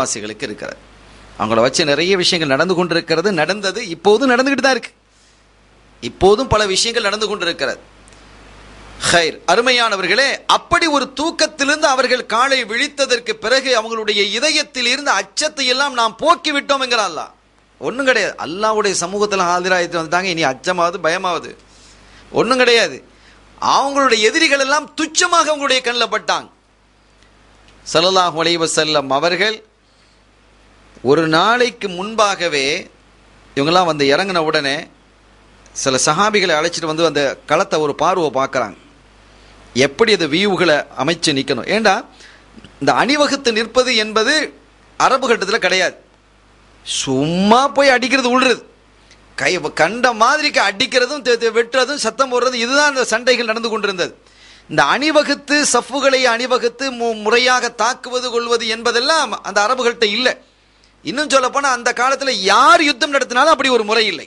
வாசிகளுக்கு இருக்கிறது. அவங்கள வச்சு நிறைய விஷயங்கள் நடந்து கொண்டிருக்கிறது நடந்தது இப்போதும் நடந்துகிட்டு தான் இருக்கு. இப்போதும் பல விஷயங்கள் நடந்து கொண்டிருக்கிறது. ஹைர் அருமையானவர்களே அப்படி ஒரு தூக்கத்திலிருந்து அவர்கள் காலை விழித்ததற்கு பிறகு அவங்களுடைய இதயத்தில் இருந்த அச்சத்தை எல்லாம் நாம் போக்கி விட்டோம் என்கிறான் ஒன்றும் கிடையாது. அல்லாவுடைய சமூகத்தில் ஆதிராயத்தில் வந்துட்டாங்க இனி அச்சமாவது பயமாவது. ஒன்றும் கிடையாது. அவங்களுடைய எதிரிகள் எல்லாம் துச்சமாக அவங்களுடைய கண்ணில் பட்டாங்க. செல்லலாம் அலைஹி அவர்கள் ஒரு நாளைக்கு முன்பாகவே இவங்கெல்லாம் வந்து இறங்கின உடனே சில சஹாபிகளை அழைச்சிட்டு வந்து அந்த களத்தை ஒரு பார்வை பார்க்குறாங்க. எப்படி அது வியூகளை அமைச்சு நிற்கணும் ஏண்டா இந்த அணிவகுத்து நிற்பது என்பது அரபு கட்டத்தில் கிடையாது. சும்மா போய் அடிக்கிறது உள்றது. கை கண்ட மாதிரிக்கு அடிக்கிறதும் தெ- வெட்டுறதும் சத்தம் போடுறதும் இதுதான் அந்த சண்டைகள் நடந்து கொண்டிருந்தது. இந்த அணிவகுத்து சஃப்புகளை அணிவகுத்து மு- முறையாக தாக்குவது கொள்வது என்பதெல்லாம் அந்த அரபுகள்கிட்ட இல்லை. இன்னும் சொல்ல அந்த காலத்தில் யார் யுத்தம் நடத்தினாலும் அப்படி ஒரு முறை இல்லை.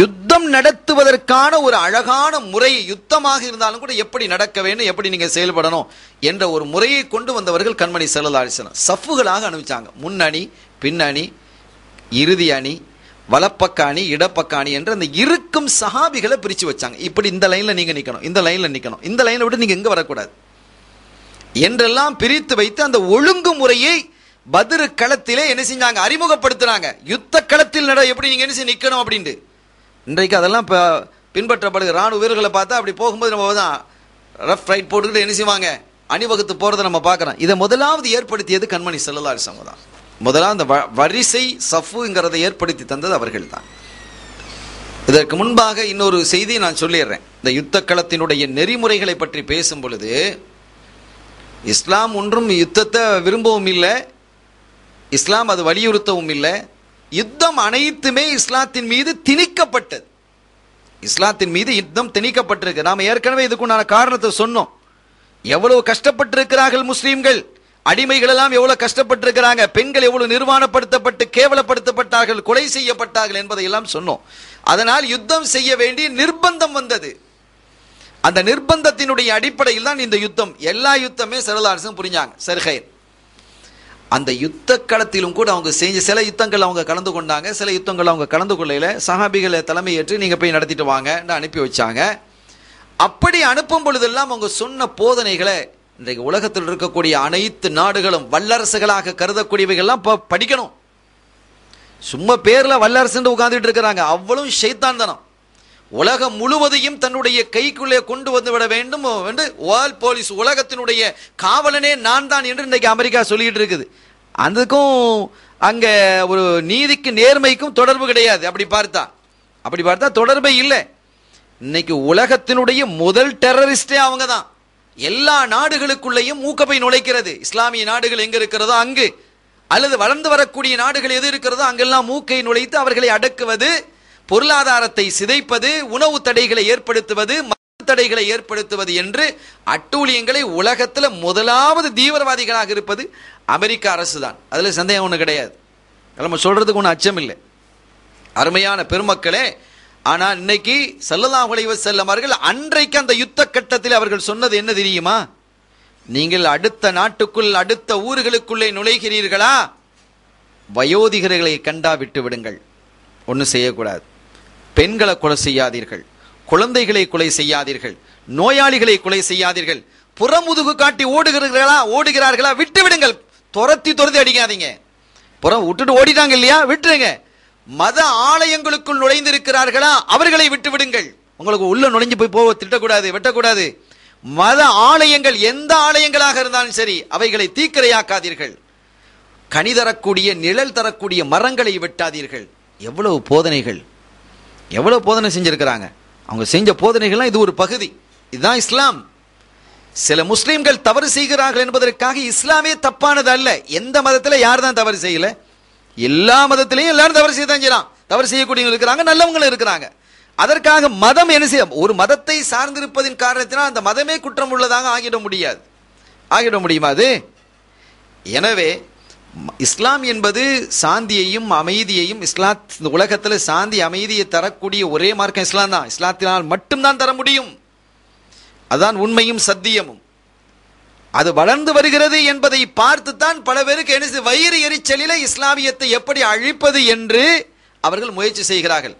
யுத்தம் நடத்துவதற்கான ஒரு அழகான முறை யுத்தமாக இருந்தாலும் கூட எப்படி நடக்க வேண்டும் எப்படி நீங்க செயல்படணும் என்ற ஒரு முறையை கொண்டு வந்தவர்கள் கண்மணி செல்லல்லா சஃப்புகளாக அனுப்பிச்சாங்க முன்னணி பின்னணி இறுதி அணி வலப்பக்க அணி இடப்பக்க அணி என்று அந்த இருக்கும் சஹாபிகளை பிரிச்சு வச்சாங்க. இப்படி இந்த லைனில் நீங்கள் நிற்கணும் இந்த லைனில் நிற்கணும் இந்த லைனை விட்டு நீங்கள் இங்கே வரக்கூடாது. என்றெல்லாம் பிரித்து வைத்து அந்த ஒழுங்குமுறையை பதிரு களத்திலே என்ன செஞ்சாங்க? அறிமுகப்படுத்துறாங்க யுத்த களத்தில் நட எப்படி நீங்க என்ன செய்ய நிக்கணும் அப்படின்ட்டு. இன்றைக்கு அதெல்லாம் இப்போ பின்பற்றப்படுது. ராணுவ வீரர்களை பார்த்தா அப்படி போகும்போது நம்ம தான் ரஃப் ரைட் போட்டுக்கிட்டு என்ன செய்வாங்க? அணிவகுத்து போறதை நம்ம பார்க்குறோம். இதை முதலாவது ஏற்படுத்தியது கண்மணி செல்லல்லா அலிசங்க தான். முதலாவது அந்த வ- வரிசை சஃபுங்கிறதை ஏற்படுத்தி தந்தது அவர்கள் தான். இதற்கு முன்பாக இன்னொரு செய்தி நான் சொல்லிடுறேன். இந்த யுத்த களத்தினுடைய நெறிமுறைகளை பற்றி பேசும் பொழுது இஸ்லாம் ஒன்றும் யுத்தத்தை விரும்பவும் இல்லை. இஸ்லாம் அது வலியுறுத்தவும் இல்லை. யுத்தம் அனைத்துமே இஸ்லாத்தின் மீது திணிக்கப்பட்டது. இஸ்லாத்தின் மீது யுத்தம் திணிக்கப்பட்டிருக்கு. நாம் ஏற்கனவே இதுக்குண்டான காரணத்தை சொன்னோம். எவ்வளவு கஷ்டப்பட்டிருக்கிறார்கள் முஸ்லீம்கள்? அடிமைகள் எல்லாம் எவ்வளவு கஷ்டப்பட்டிருக்கிறாங்க? பெண்கள் எவ்வளவு நிர்வாணப்படுத்தப்பட்டு கேவலப்படுத்தப்பட்டார்கள் கொலை செய்யப்பட்டார்கள் என்பதை எல்லாம் சொன்னோம். அதனால் யுத்தம் செய்ய வேண்டிய நிர்பந்தம் வந்தது. அந்த நிர்பந்தத்தினுடைய அடிப்படையில் தான் இந்த யுத்தம். எல்லா யுத்தமே சரதாரசம் புரிஞ்சாங்க. சர்ஹைர் அந்த யுத்த களத்திலும் கூட அவங்க செஞ்ச சில யுத்தங்கள் அவங்க கலந்து கொண்டாங்க சில யுத்தங்கள் அவங்க கலந்து கொள்ளையில் சஹாபிகளை தலைமையேற்று நீங்கள் போய் நடத்திட்டு வாங்கன்னு அனுப்பி வச்சாங்க. அப்படி அனுப்பும் பொழுதெல்லாம் அவங்க சொன்ன போதனைகளை இன்றைக்கு உலகத்தில் இருக்கக்கூடிய அனைத்து நாடுகளும் வல்லரசுகளாக கருதக்கூடியவைகள்லாம் இப்போ படிக்கணும். சும்மா பேரில் வல்லரசுன்னு உட்காந்துட்டு இருக்கிறாங்க. அவ்வளவு ஷைத்தான் தனம் உலகம் முழுவதையும் தன்னுடைய கைக்குள்ளே கொண்டு வந்து விட வேண்டும் என்று வேர்ல்ட் போலீஸ் உலகத்தினுடைய காவலனே நான் தான் என்று இன்றைக்கு அமெரிக்கா சொல்லிட்டு இருக்குது. அதுக்கும் அங்கே ஒரு நீதிக்கு நேர்மைக்கும் தொடர்பு கிடையாது. அப்படி பார்த்தா. அப்படி பார்த்தா தொடர்பே இல்லை. இன்னைக்கு உலகத்தினுடைய முதல் டெரரிஸ்டே அவங்க தான். எல்லா நாடுகளுக்குள்ளேயும் மூக்கப்பை நுழைக்கிறது. இஸ்லாமிய நாடுகள் எங்க இருக்கிறதோ அங்கு. அல்லது வளர்ந்து வரக்கூடிய நாடுகள் எது இருக்கிறதோ அங்கெல்லாம் மூக்கை நுழைத்து அவர்களை அடக்குவது பொருளாதாரத்தை சிதைப்பது உணவு தடைகளை ஏற்படுத்துவது தடைகளை ஏற்படுத்துவது என்று அட்டூழியங்களை உலகத்தில் முதலாவது தீவிரவாதிகளாக இருப்பது அமெரிக்க அரசு தான் அதில் சந்தேகம் ஒன்றும் கிடையாது. நம்ம சொல்றதுக்கு ஒன்றும் அச்சம் இல்லை. அருமையான பெருமக்களே ஆனால் இன்னைக்கு செல்லலாம் உழைவ செல்லம் அவர்கள் அன்றைக்கு அந்த யுத்த கட்டத்தில் அவர்கள் சொன்னது என்ன தெரியுமா? நீங்கள் அடுத்த நாட்டுக்குள் அடுத்த ஊர்களுக்குள்ளே நுழைகிறீர்களா? வயோதிகர்களை கண்டா விட்டு விடுங்கள். ஒன்றும் செய்யக்கூடாது. பெண்களை கொலை செய்யாதீர்கள். குழந்தைகளை கொலை செய்யாதீர்கள். நோயாளிகளை கொலை செய்யாதீர்கள். புறமுதுகு காட்டி ஓடுகிறீர்களா ஓடுகிறார்களா விட்டு விடுங்கள். துரத்தி துரத்தி அடிக்காதீங்க. புறம் விட்டுட்டு ஓடிட்டாங்க இல்லையா? விட்டுருங்க. மத ஆலயங்களுக்குள் நுழைந்திருக்கிறார்களா? அவர்களை விட்டு விடுங்கள். உங்களுக்கு உள்ள நுழைஞ்சு போய் போக திட்டக்கூடாது வெட்டக்கூடாது. மத ஆலயங்கள் எந்த ஆலயங்களாக இருந்தாலும் சரி அவைகளை தீக்கிரையாக்காதீர்கள். கனி தரக்கூடிய நிழல் தரக்கூடிய மரங்களை வெட்டாதீர்கள். எவ்வளவு போதனைகள். எவ்வளோ போதனை செஞ்சுருக்கிறாங்க? அவங்க செஞ்ச போதனைகள்லாம் இது ஒரு பகுதி. இதுதான் இஸ்லாம். சில முஸ்லீம்கள் தவறு செய்கிறார்கள் என்பதற்காக இஸ்லாமே தப்பானது அல்ல. எந்த மதத்தில் யார் தான் தவறு செய்யல? எல்லா மதத்திலையும் எல்லாரும் தவறு செய்ய தான் செய்யலாம் தவறு செய்யக்கூடியவங்க இருக்கிறாங்க நல்லவங்களும் இருக்கிறாங்க. அதற்காக மதம் என்ன செய்ய ஒரு மதத்தை சார்ந்திருப்பதின் காரணத்தினால் அந்த மதமே குற்றம் உள்ளதாக ஆகிட முடியாது. ஆகிட முடியுமா அது? எனவே இஸ்லாம் என்பது சாந்தியையும் அமைதியையும் இஸ்லாத் இந்த உலகத்தில் சாந்தி அமைதியை தரக்கூடிய ஒரே மார்க்கம் இஸ்லாம் தான். இஸ்லாத்தினால் மட்டும்தான் தர முடியும். அதுதான் உண்மையும் சத்தியமும். அது வளர்ந்து வருகிறது என்பதை பார்த்துத்தான் பல பேருக்கு என்ன வயிறு எரிச்சலிலே இஸ்லாமியத்தை எப்படி அழிப்பது என்று அவர்கள் முயற்சி செய்கிறார்கள்.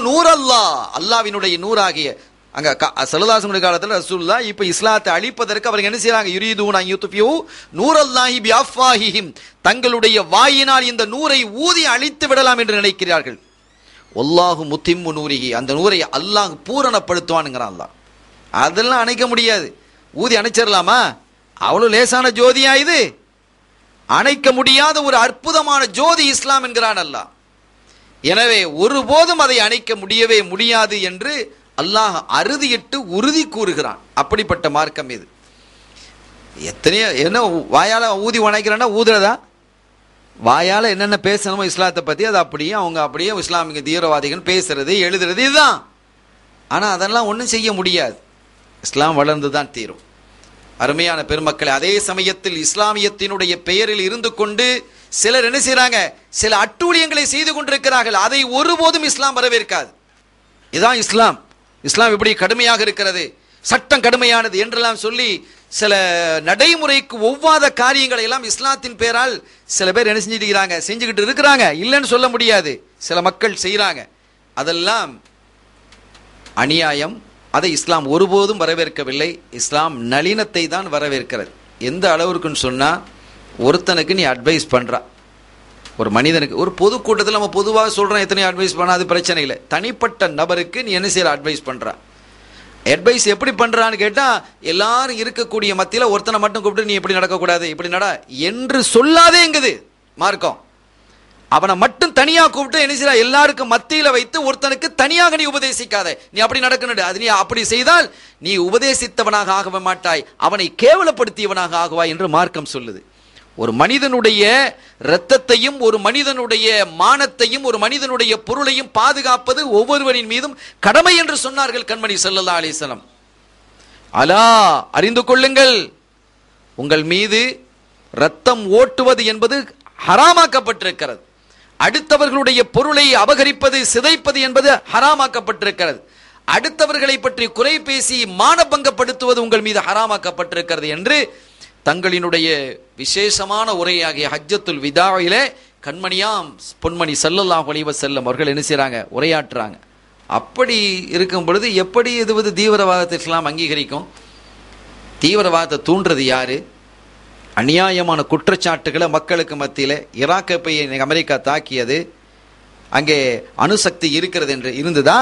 நூர் அல்லாஹ் அல்லாவினுடைய நூறாகிய அங்க சலுதாசனுடைய காலத்தில் ரசூல்லா இப்ப இஸ்லாத்தை அழிப்பதற்கு அவர்கள் என்ன செய்யறாங்க யுரீதூன யுத்துஃபியூ நூர் அல்லாஹி தங்களுடைய வாயினால் இந்த நூரை ஊதி அழித்து விடலாம் என்று நினைக்கிறார்கள். ஒல்லாஹு முத்திம்மு நூரிகி அந்த நூரை அல்லாஹ் பூரணப்படுத்துவானுங்கிறான் அல்லாஹ். அதெல்லாம் அணைக்க முடியாது. ஊதி அணைச்சிடலாமா? அவ்வளோ லேசான ஜோதியா இது. அணைக்க முடியாத ஒரு அற்புதமான ஜோதி இஸ்லாம் என்கிறான் அல்லாஹ். எனவே ஒருபோதும் அதை அணைக்க முடியவே முடியாது என்று அல்லாஹ் அறுதியிட்டு உறுதி கூறுகிறான். அப்படிப்பட்ட மார்க்கம் இது. எத்தனையோ என்ன வாயால் ஊதி உணைக்கிறேன்னா ஊதுறதா? வாயால் என்னென்ன பேசணுமோ இஸ்லாத்தை பற்றி அது அப்படியே அவங்க அப்படியே இஸ்லாமிய தீவிரவாதிகள் பேசுறது எழுதுறது இதுதான். ஆனால் அதெல்லாம் ஒன்றும் செய்ய முடியாது. இஸ்லாம் வளர்ந்து தான் தீரும். அருமையான பெருமக்களை அதே சமயத்தில் இஸ்லாமியத்தினுடைய பெயரில் இருந்து கொண்டு சிலர் என்ன செய்கிறாங்க சில அட்டூழியங்களை செய்து கொண்டிருக்கிறார்கள். அதை ஒருபோதும் இஸ்லாம் வரவேற்காது. இதுதான் இஸ்லாம். இஸ்லாம் இப்படி கடுமையாக இருக்கிறது சட்டம் கடுமையானது என்றெல்லாம் சொல்லி சில நடைமுறைக்கு ஒவ்வாத காரியங்களை எல்லாம் இஸ்லாத்தின் பேரால் சில பேர் என்ன செஞ்சுட்டு இருக்கிறாங்க செஞ்சுக்கிட்டு இருக்கிறாங்க. இல்லைன்னு சொல்ல முடியாது. சில மக்கள் செய்கிறாங்க அதெல்லாம் அநியாயம். அதை இஸ்லாம் ஒருபோதும் வரவேற்கவில்லை. இஸ்லாம் நளினத்தை தான் வரவேற்கிறது. எந்த அளவிற்குன்னு சொன்னால் ஒருத்தனுக்கு நீ அட்வைஸ் பண்ணுறா ஒரு மனிதனுக்கு ஒரு பொதுக்கூட்டத்தில் நம்ம பொதுவாக சொல்கிறோம் எத்தனையோ அட்வைஸ் பண்ணால் அது பிரச்சனை இல்லை. தனிப்பட்ட நபருக்கு நீ என்ன செய்யற அட்வைஸ் பண்ணுற அட்வைஸ் எப்படி பண்ணுறான்னு கேட்டால் எல்லாரும் இருக்கக்கூடிய மத்தியில் ஒருத்தனை மட்டும் கூப்பிட்டு நீ எப்படி நடக்கக்கூடாது இப்படி நட என்று சொல்லாதேங்குது மார்க்கம். அவனை மட்டும் தனியாக கூப்பிட்டு என்ன செய்யறா எல்லாருக்கும் மத்தியில் வைத்து ஒருத்தனுக்கு தனியாக நீ உபதேசிக்காத. நீ அப்படி நடக்கணும் அது நீ அப்படி செய்தால் நீ உபதேசித்தவனாக ஆகவே மாட்டாய். அவனை கேவலப்படுத்தியவனாக ஆகுவாய் என்று மார்க்கம் சொல்லுது. ஒரு மனிதனுடைய இரத்தத்தையும் ஒரு மனிதனுடைய மானத்தையும் ஒரு மனிதனுடைய பொருளையும் பாதுகாப்பது ஒவ்வொருவரின் மீதும் கடமை என்று சொன்னார்கள் கண்மணி செல்லல்லா அலிசலம் அலா அறிந்து கொள்ளுங்கள். உங்கள் மீது ரத்தம் ஓட்டுவது என்பது ஹராமாக்கப்பட்டிருக்கிறது. அடுத்தவர்களுடைய பொருளை அபகரிப்பது சிதைப்பது என்பது ஹராமாக்கப்பட்டிருக்கிறது. அடுத்தவர்களை பற்றி குறை பேசி மானபங்கப்படுத்துவது உங்கள் மீது ஹராமாக்கப்பட்டிருக்கிறது என்று தங்களினுடைய விசேஷமான உரையாகிய ஹஜ்ஜத்துல் விதாவிலே கண்மணியாம் பொன்மணி செல்லல்லாம் ஒளிவ வஸல்லம் அவர்கள் என்ன செய்கிறாங்க உரையாற்றுறாங்க. அப்படி இருக்கும் பொழுது எப்படி இது வந்து தீவிரவாதத்தை இஸ்லாம் அங்கீகரிக்கும்? தீவிரவாதத்தை தூண்டுறது யாரு? அநியாயமான குற்றச்சாட்டுகளை மக்களுக்கு மத்தியில் ஈராக்கை போய் அமெரிக்கா தாக்கியது. அங்கே அணுசக்தி இருக்கிறது என்று இருந்ததா?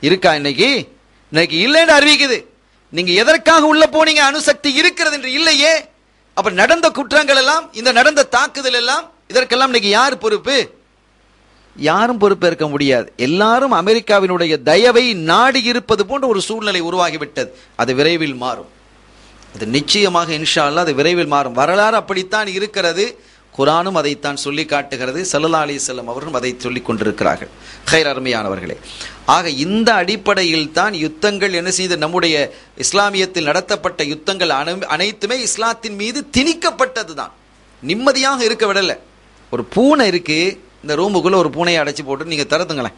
இருக்கா இன்னைக்கு? இன்னைக்கு இல்லைன்னு அறிவிக்குது. நீங்க எதற்காக உள்ள போனீங்க? அணுசக்தி இருக்கிறது என்று இல்லையே. அப்ப நடந்த குற்றங்கள் எல்லாம் இந்த நடந்த தாக்குதல் எல்லாம் இதற்கெல்லாம் இன்னைக்கு யார் பொறுப்பு? யாரும் பொறுப்பேற்க முடியாது. எல்லாரும் அமெரிக்காவினுடைய தயவை நாடி இருப்பது போன்ற ஒரு சூழ்நிலை உருவாகிவிட்டது. அது விரைவில் மாறும். அது நிச்சயமாக இன்ஷா அல்லாஹ் அது விரைவில் மாறும். வரலாறு அப்படித்தான் இருக்கிறது. குரானும் அதைத்தான் சொல்லி காட்டுகிறது. சல்லா அலி செல்லம் அவர்களும் அதை சொல்லிக் கொண்டிருக்கிறார்கள். ஹைர் அருமையானவர்களே ஆக இந்த அடிப்படையில் தான் யுத்தங்கள் என்ன செய்து நம்முடைய இஸ்லாமியத்தில் நடத்தப்பட்ட யுத்தங்கள் அனை- அனைத்துமே இஸ்லாத்தின் மீது திணிக்கப்பட்டது தான் நிம்மதியாக இருக்க விடலை. ஒரு பூனை இருக்குது இந்த ரூமுக்குள்ளே ஒரு பூனையை அடைச்சி போட்டு நீங்கள் திறத்துங்களேன்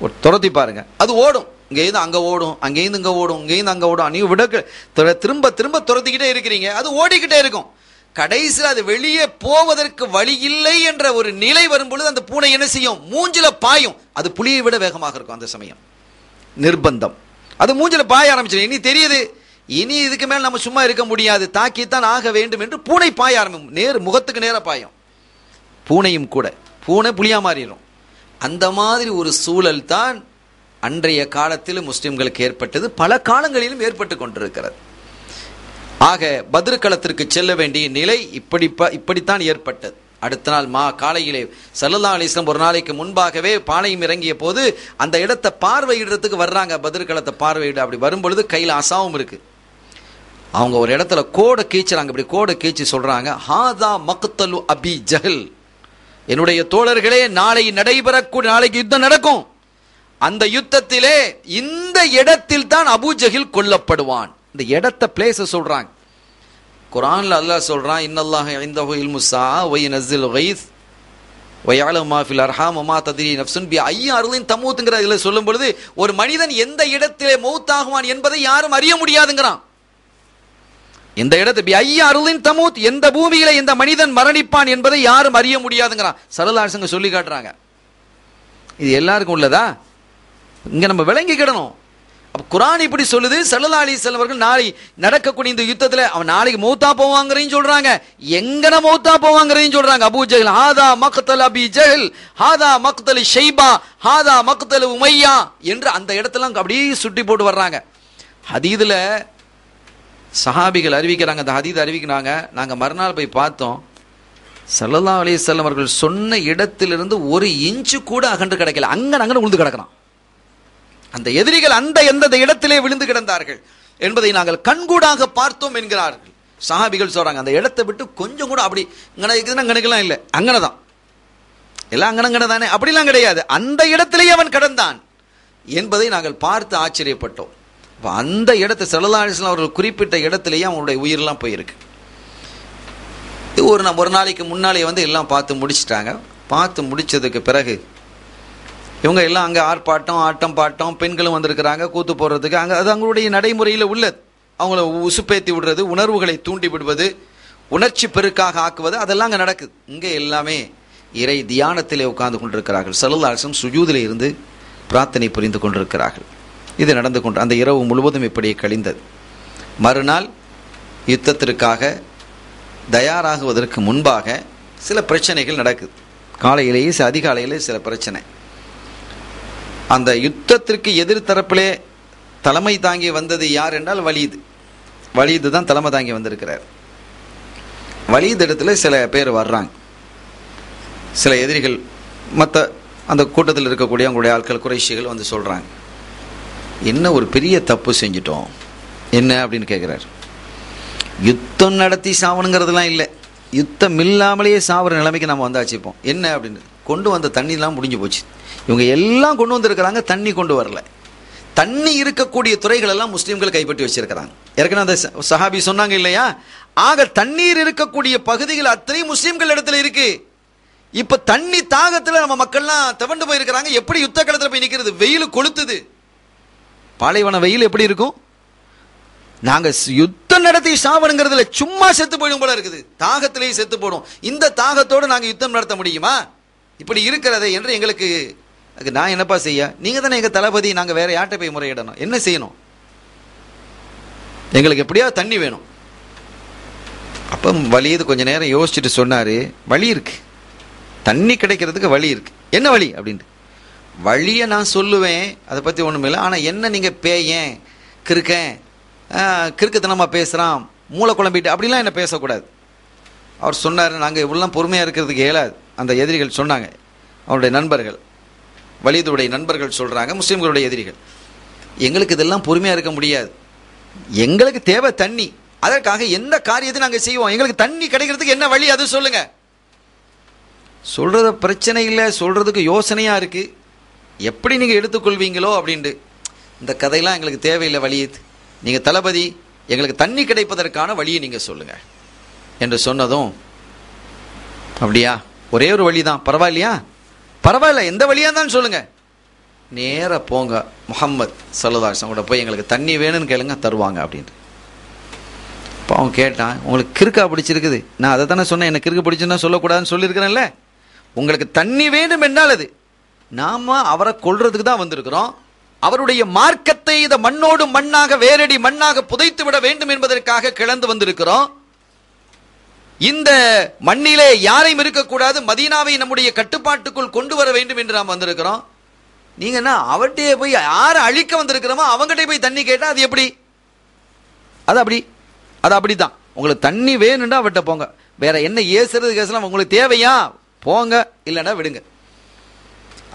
ஒரு துரத்தி பாருங்கள் அது ஓடும். இங்கேருந்து அங்கே ஓடும் அங்கேருந்து இங்கே ஓடும் இங்கேருந்து அங்கே ஓடும். நீங்க விட திரும்ப திரும்ப துரத்திக்கிட்டே இருக்கிறீங்க. அது ஓடிக்கிட்டே இருக்கும். கடைசியில் அது வெளியே போவதற்கு வழி இல்லை என்ற ஒரு நிலை வரும்பொழுது அந்த பூனை என்ன செய்யும்? மூஞ்சில பாயும். அது புலியை விட வேகமாக இருக்கும் அந்த சமயம். நிர்பந்தம். அது மூஞ்சில பாய ஆரம்பிச்சிடும். இனி தெரியுது. இனி இதுக்கு மேல் நம்ம சும்மா இருக்க முடியாது. தாக்கித்தான் ஆக வேண்டும் என்று பூனை பாய ஆரம்பிக்கும். நேர் முகத்துக்கு நேராக பாயும். பூனையும் கூட. பூனை புளியாக மாறிடும். அந்த மாதிரி ஒரு சூழல் தான் அன்றைய காலத்தில் முஸ்லிம்களுக்கு ஏற்பட்டது. பல காலங்களிலும் ஏற்பட்டு கொண்டிருக்கிறது. ஆக பதிர்களத்திற்கு செல்ல வேண்டிய நிலை இப்படி இப்படித்தான் ஏற்பட்டது. அடுத்த நாள் மா காலையிலே சல்லல்லா அலிஸ்லாம் ஒரு நாளைக்கு முன்பாகவே பாளையம் இறங்கிய போது அந்த இடத்தை பார்வையிடுறதுக்கு வர்றாங்க. பதிர்களத்தை பார்வையிட அப்படி வரும்பொழுது கையில் அசாவும் இருக்கு. அவங்க ஒரு இடத்துல கோடை கீச்சுறாங்க. இப்படி கோடை கீச்சு சொல்றாங்க. ஹாதா மக்தலு அபி ஜஹல். என்னுடைய தோழர்களே நாளை நடைபெறக்கூடிய நாளைக்கு யுத்தம் நடக்கும். அந்த யுத்தத்திலே இந்த இடத்தில் தான் அபு ஜஹில் கொல்லப்படுவான். இந்த இடத்த பிளேஸை சொல்கிறாங்க குரான்ல அல்லாஹ் சொல்கிறான் இன்னல்லாஹ இந்தஹு ஹொயில் முசா ஒய் நசில் ஒய்ஸ் வ யஅலமு அர்ஹாம் வ ததிரி நப்சுன் பி ஐயா அருளின் தமூத்துங்கிற இதில் சொல்லும் பொழுது ஒரு மனிதன் எந்த இடத்திலே மௌத்தாகுவான் என்பதை யாரும் அறிய முடியாதுங்கிறான். இந்த இடத்து பி ஐயா அருளின் தமூத் எந்த பூமியில இந்த மனிதன் மரணிப்பான் என்பதை யாரும் அறிய முடியாதுங்கிறான். சரதாசங்க சொல்லி காட்டுறாங்க. இது எல்லாருக்கும் உள்ளதா? இங்கே நம்ம விளங்கிக்கிடணும். அப்போ குரான் இப்படி சொல்லுது சல்லா அலி அவர்கள் நாளை நடக்கக்கூடிய இந்த யுத்தத்தில் அவன் நாளைக்கு மௌத்தா போவாங்கறையும் சொல்றாங்க. எங்கன மௌத்தா போவாங்கறையும் சொல்றாங்க. அபூ ஜஹில் ஹாதா மக்தல் அபி ஜஹில் ஹாதா மக்தல் ஷெய்பா ஹாதா மக்தல் உமையா என்று அந்த இடத்துல அப்படியே சுட்டி போட்டு வர்றாங்க. ஹதீதில் சஹாபிகள் அறிவிக்கிறாங்க அந்த ஹதீத் அறிவிக்கிறாங்க. நாங்கள் மறுநாள் போய் பார்த்தோம். சல்லல்லா அலிசல்லம் அவர்கள் சொன்ன இடத்திலிருந்து ஒரு இன்ச்சு கூட அகன்று கிடைக்கல. அங்கே அங்கே உழுந்து கிடக்கிறான். அந்த எதிரிகள் அந்த எந்தெந்த இடத்திலே விழுந்து கிடந்தார்கள் என்பதை நாங்கள் கண்கூடாக பார்த்தோம் என்கிறார்கள். சஹாபிகள் சொல்றாங்க அந்த இடத்தை விட்டு கொஞ்சம் கூட அப்படி இங்கன அங்கனக்கெல்லாம் இல்லை. அங்கனதான். எல்லாம் அங்கனங்கன தானே அப்படிலாம் கிடையாது. அந்த இடத்திலேயே அவன் கடந்தான் என்பதை நாங்கள் பார்த்து ஆச்சரியப்பட்டோம். இப்போ அந்த இடத்தை செல்லலாசன் அவர்கள் குறிப்பிட்ட இடத்திலேயே அவனுடைய உயிரெல்லாம் போயிருக்கு. இது ஒரு ஒரு நாளைக்கு முன்னாலே வந்து எல்லாம் பார்த்து முடிச்சிட்டாங்க. பார்த்து முடிச்சதுக்கு பிறகு இவங்க எல்லாம் அங்கே ஆர்ப்பாட்டம் ஆட்டம் பாட்டம் பெண்களும் வந்திருக்கிறாங்க கூத்து போடுறதுக்கு. அங்கே அது அவங்களுடைய நடைமுறையில் உள்ளது. அவங்கள உசுப்பேத்தி விடுறது உணர்வுகளை தூண்டி விடுவது உணர்ச்சி பெருக்காக ஆக்குவது அதெல்லாம் அங்கே நடக்குது. இங்கே எல்லாமே இறை தியானத்திலே உட்கார்ந்து கொண்டிருக்கிறார்கள். சலுல்லாசம் சுஜூதிலே இருந்து பிரார்த்தனை புரிந்து கொண்டிருக்கிறார்கள். இது நடந்து கொண்டு அந்த இரவு முழுவதும் இப்படியே கழிந்தது. மறுநாள் யுத்தத்திற்காக தயாராகுவதற்கு முன்பாக சில பிரச்சனைகள் நடக்குது. காலையிலேயே ச- அதிகாலையிலே சில பிரச்சனை. அந்த யுத்தத்திற்கு எதிர்த்தரப்பிலே தலைமை தாங்கி வந்தது யார் என்றால் வலிது. வலிது தான் தலைமை தாங்கி வந்திருக்கிறார். வலிது இடத்துல சில பேர் வர்றாங்க. சில எதிரிகள் மற்ற அந்த கூட்டத்தில் இருக்கக்கூடிய அவங்களுடைய ஆட்கள் குறைஷிகள் வந்து சொல்கிறாங்க என்ன ஒரு பெரிய தப்பு செஞ்சிட்டோம்? என்ன அப்படின்னு கேட்குறாரு யுத்தம் நடத்தி சாவணுங்கிறதுலாம் இல்லை. யுத்தம் இல்லாமலேயே சாவர நிலைமைக்கு நம்ம வந்தாச்சு இப்போ. என்ன அப்படின்னு. கொண்டு வந்த தண்ணிலாம் முடிஞ்சு போச்சு. இவங்க எல்லாம் கொண்டு வந்திருக்கிறாங்க தண்ணி கொண்டு வரல. தண்ணி இருக்கக்கூடிய துறைகள் எல்லாம் முஸ்லீம்கள் கைப்பற்றி வச்சிருக்கிறாங்க. ஏற்கனவே அந்த ச- சஹாபி சொன்னாங்க இல்லையா? ஆக தண்ணீர் இருக்கக்கூடிய பகுதிகள் அத்தனையும் முஸ்லீம்கள் இடத்துல இருக்கு. இப்ப தண்ணி தாகத்துல நம்ம மக்கள்லாம் தவண்டு போயிருக்கிறாங்க. எப்படி யுத்த காலத்தில் போய் நிற்கிறது வெயில் கொளுத்துது. பாலைவன வெயில் எப்படி இருக்கும்? நாங்க ஸ்- யுத்தம் நடத்தி சாவணுங்கிறதுல சும்மா செத்து போயிடும் போல இருக்குது. தாகத்திலேயே செத்து போடும் இந்த தாகத்தோடு நாங்கள் யுத்தம் நடத்த முடியுமா? இப்படி இருக்கிறதே என்று எங்களுக்கு அதுக்கு நான் என்னப்பா செய்ய? நீங்க தானே எங்க தளபதி நாங்க வேற யார்கிட்ட போய் முறையிடணும்? என்ன செய்யணும்? எங்களுக்கு எப்படியாவது தண்ணி வேணும்? அப்ப வலியது கொஞ்ச நேரம் யோசிச்சுட்டு சொன்னாரு வழி இருக்கு. தண்ணி கிடைக்கிறதுக்கு வழி இருக்கு. என்ன வழி அப்படின்ட்டு. வழியை நான் சொல்லுவேன். அதை பற்றி ஒன்றும் இல்லை. ஆனால் என்ன நீங்கள் பேயன்? கிறுக்கேன். கிறுக்குத்தனமாக பேசுகிறான் மூளை குழம்பிட்டு. அப்படிலாம் என்ன பேசக்கூடாது. அவர் சொன்னார் நாங்கள் இவ்வளோ பொறுமையாக இருக்கிறதுக்கு இயலாது. அந்த எதிரிகள் சொன்னாங்க அவருடைய நண்பர்கள். வலிதுடைய நண்பர்கள் சொல்கிறாங்க முஸ்லீம்களுடைய எதிரிகள். எங்களுக்கு இதெல்லாம் பொறுமையாக இருக்க முடியாது. எங்களுக்கு தேவை தண்ணி. அதற்காக எந்த காரியத்தை நாங்கள் செய்வோம்? எங்களுக்கு தண்ணி கிடைக்கிறதுக்கு என்ன வழி? அது சொல்லுங்க. சொல்கிறத பிரச்சனை இல்லை சொல்கிறதுக்கு யோசனையாக இருக்குது எப்படி நீங்கள் எடுத்துக்கொள்வீங்களோ அப்படின்ட்டு. இந்த கதையெல்லாம் எங்களுக்கு தேவையில்லை வழி நீங்கள் தளபதி எங்களுக்கு தண்ணி கிடைப்பதற்கான வழியை நீங்கள் சொல்லுங்கள் என்று சொன்னதும் அப்படியா? ஒரே ஒரு வழி தான் பரவாயில்லையா? பரவாயில்ல எந்த வழியாக தான் சொல்லுங்க. நேராக போங்க முகம்மது சல்லதாசன் கூட போய் எங்களுக்கு தண்ணி வேணும்னு கேளுங்க தருவாங்க அப்படின்ட்டு. இப்போ அவன் கேட்டான் உங்களுக்கு கிறுக்கா பிடிச்சிருக்குது. நான் அதை தானே சொன்னேன் எனக்கு கிறுக்கு பிடிச்சுன்னா சொல்லக்கூடாதுன்னு சொல்லியிருக்கிறேன்ல. உங்களுக்கு தண்ணி வேணும் என்னால் அது. நாம அவரை கொள்றதுக்கு தான் வந்திருக்கிறோம். அவருடைய மார்க்கத்தை இதை மண்ணோடு மண்ணாக வேரடி மண்ணாக புதைத்து விட வேண்டும் என்பதற்காக கிளந்து வந்திருக்கிறோம். இந்த மண்ணிலே யாரையும் இருக்கக்கூடாது மதீனாவை நம்முடைய கட்டுப்பாட்டுக்குள் கொண்டு வர வேண்டும் என்று நாம் வந்திருக்கிறோம். நீங்க என்ன அவர்கிட்டயே போய் யாரை அழிக்க வந்திருக்கிறோமோ அவங்ககிட்ட போய் தண்ணி கேட்டா அது எப்படி? அது அப்படி அது அப்படிதான் உங்களுக்கு தண்ணி வேணும்னா அவர்கிட்ட போங்க. வேற என்ன ஏசுறது கேசலாம் உங்களுக்கு தேவையா? போங்க இல்லைன்னா விடுங்க.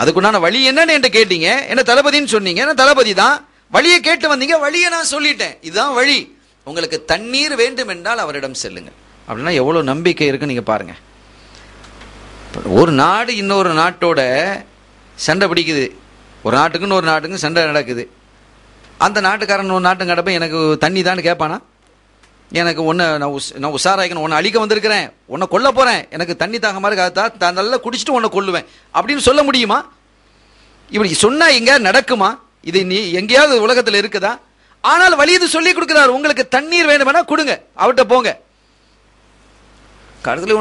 அதுக்குண்டான வழி என்னன்னு என்கிட்ட கேட்டீங்க. என்ன தளபதின்னு சொன்னீங்க. என்ன தளபதி தான்? வழியை கேட்டு வந்தீங்க. வழியை நான் சொல்லிட்டேன். இதுதான் வழி. உங்களுக்கு தண்ணீர் வேண்டும் என்றால் அவரிடம் செல்லுங்கள். அப்படின்னா எவ்வளோ நம்பிக்கை இருக்குன்னு நீங்கள் பாருங்க. ஒரு நாடு இன்னொரு நாட்டோட சண்டை பிடிக்குது. ஒரு நாட்டுக்கு இன்னொரு நாட்டுக்கும் சண்டை நடக்குது. அந்த நாட்டுக்காரன் ஒரு நாட்டு கிடப்ப எனக்கு தண்ணி தான் கேட்பானா எனக்கு ஒன்று நான் உஸ் நான் உஷாராய்க்கணும். ஒன்று அழிக்க வந்திருக்கிறேன். உன்னை கொல்ல போகிறேன் எனக்கு தண்ணி தாங்க மாதிரி காத்தா தான் நல்லா குடிச்சிட்டு உன்னை கொல்லுவேன். அப்படின்னு சொல்ல முடியுமா? இப்படி சொன்னால் எங்கேயாவது நடக்குமா? இது நீ எங்கேயாவது உலகத்தில் இருக்குதா? ஆனால் வலிது சொல்லி கொடுக்குறாரு. உங்களுக்கு தண்ணீர் வேணுமெனா கொடுங்க. அவர்கிட்ட போங்க. கடத்துல